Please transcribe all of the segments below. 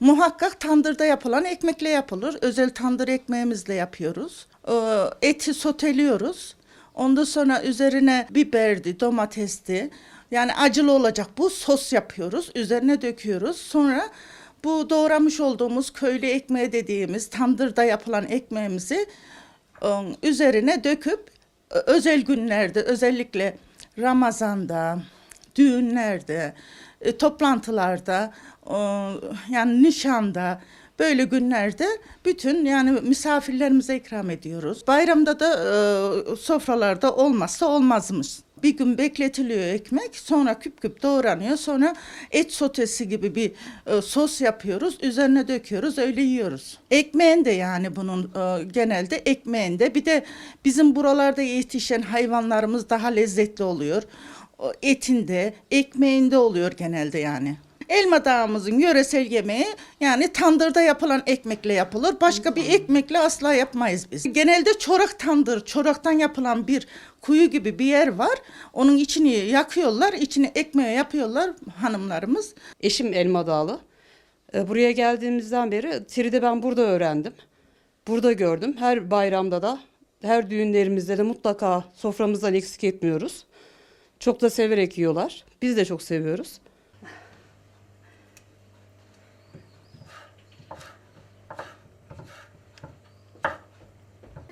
Muhakkak tandırda yapılan ekmekle yapılır. Özel tandır ekmeğimizle yapıyoruz. Ee, Eti soteliyoruz. Ondan sonra üzerine biberdi, domatesti. Yani acılı olacak bu sos yapıyoruz. Üzerine döküyoruz. Sonra bu doğramış olduğumuz köylü ekmeği dediğimiz tandırda yapılan ekmeğimizi e, üzerine döküp e, özel günlerde özellikle Ramazan'da, düğünlerde, e, toplantılarda, e, yani nişanda böyle günlerde bütün yani misafirlerimize ikram ediyoruz. Bayramda da e, sofralarda olmazsa olmazmış. Bir gün bekletiliyor ekmek, sonra küp küp doğranıyor, sonra et sotesi gibi bir e, sos yapıyoruz, üzerine döküyoruz, öyle yiyoruz. Ekmeğin de yani bunun e, genelde ekmeğinde, bir de bizim buralarda yetişen hayvanlarımız daha lezzetli oluyor. Etinde, ekmeğinde oluyor genelde yani. Elma Dağımızın yöresel yemeği yani tandırda yapılan ekmekle yapılır. Başka bir ekmekle asla yapmayız biz. Genelde çorak tandır, çoraktan yapılan bir kuyu gibi bir yer var. Onun içini yakıyorlar, içini ekmeğe yapıyorlar hanımlarımız. Eşim Elma Dağlı. E, Buraya geldiğimizden beri Tride ben burada öğrendim. Burada gördüm. Her bayramda da, her düğünlerimizde de mutlaka soframızdan eksik etmiyoruz. Çok da severek yiyorlar. Biz de çok seviyoruz.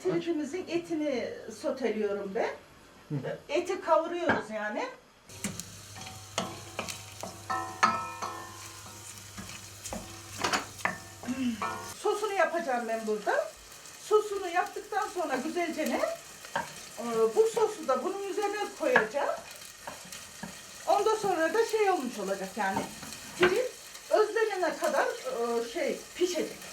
Tiritimizin etini soteliyorum ben. Eti kavuruyoruz yani. Sosunu yapacağım ben burada. Sosunu yaptıktan sonra güzelce ne? e, Bu sosu da bunun üzerine koyacağım. Ondan sonra da şey olmuş olacak yani. Tirit özlenene kadar e, şey pişecek.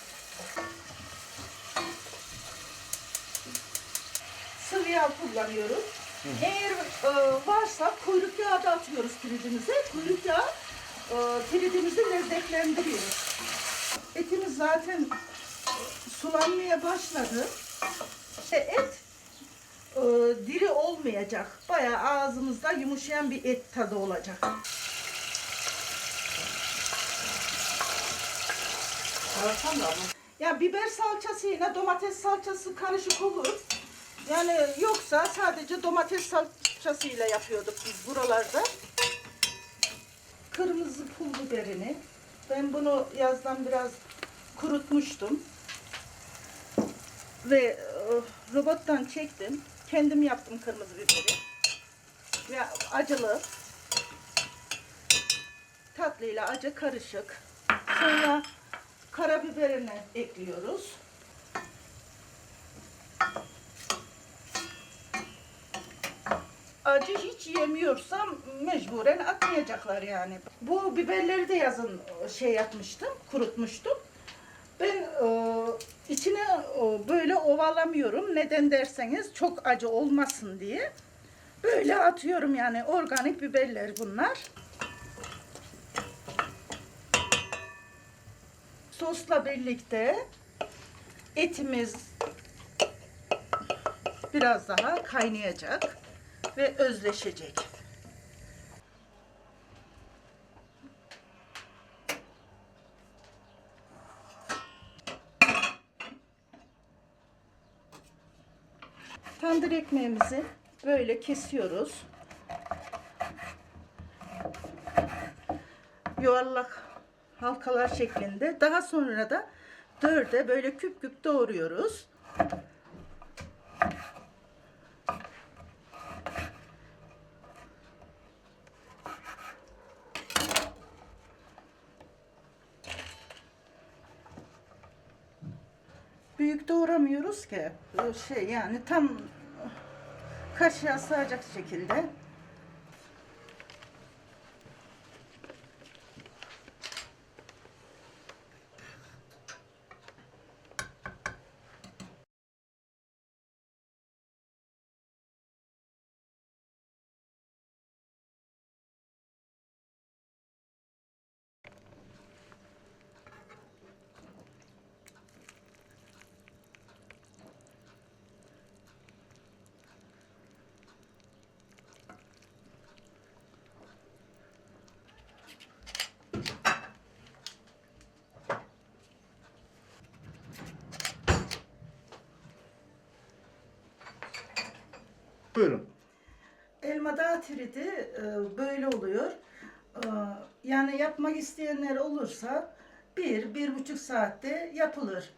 sıvı yağ kullanıyoruz. Eğer e, varsa kuyruk yağı da atıyoruz piridimize. Kuyruk yağı e, piridimizi lezzetlendiriyor. Etimiz zaten sulanmaya başladı. İşte et e, diri olmayacak. Bayağı ağzımızda yumuşayan bir et tadı olacak. Ya biber salçasıyla domates salçası karışık olur. Yani yoksa sadece domates salçasıyla yapıyorduk biz buralarda. Kırmızı pul biberini. Ben bunu yazdan biraz kurutmuştum. Ve e, robottan çektim. Kendim yaptım kırmızı biberi. Ve acılı. Tatlıyla acı karışık. Sonra karabiberini ekliyoruz. acı hiç yemiyorsam mecburen atmayacaklar yani. Bu biberleri de yazın şey yapmıştım, kurutmuştum. Ben e, içine e, böyle ovalamıyorum. Neden derseniz çok acı olmasın diye. Böyle atıyorum yani organik biberler bunlar. Sosla birlikte etimiz biraz daha kaynayacak ve özleşecek. Tandır ekmeğimizi böyle kesiyoruz. Yuvarlak halkalar şeklinde. Daha sonra da dörde böyle küp küp doğruyoruz. büyük doğramıyoruz ki. Şey yani tam kaşığa sığacak şekilde. Buyurun. Elma dağ tridi e, böyle oluyor. E, Yani yapmak isteyenler olursa bir, bir buçuk saatte yapılır.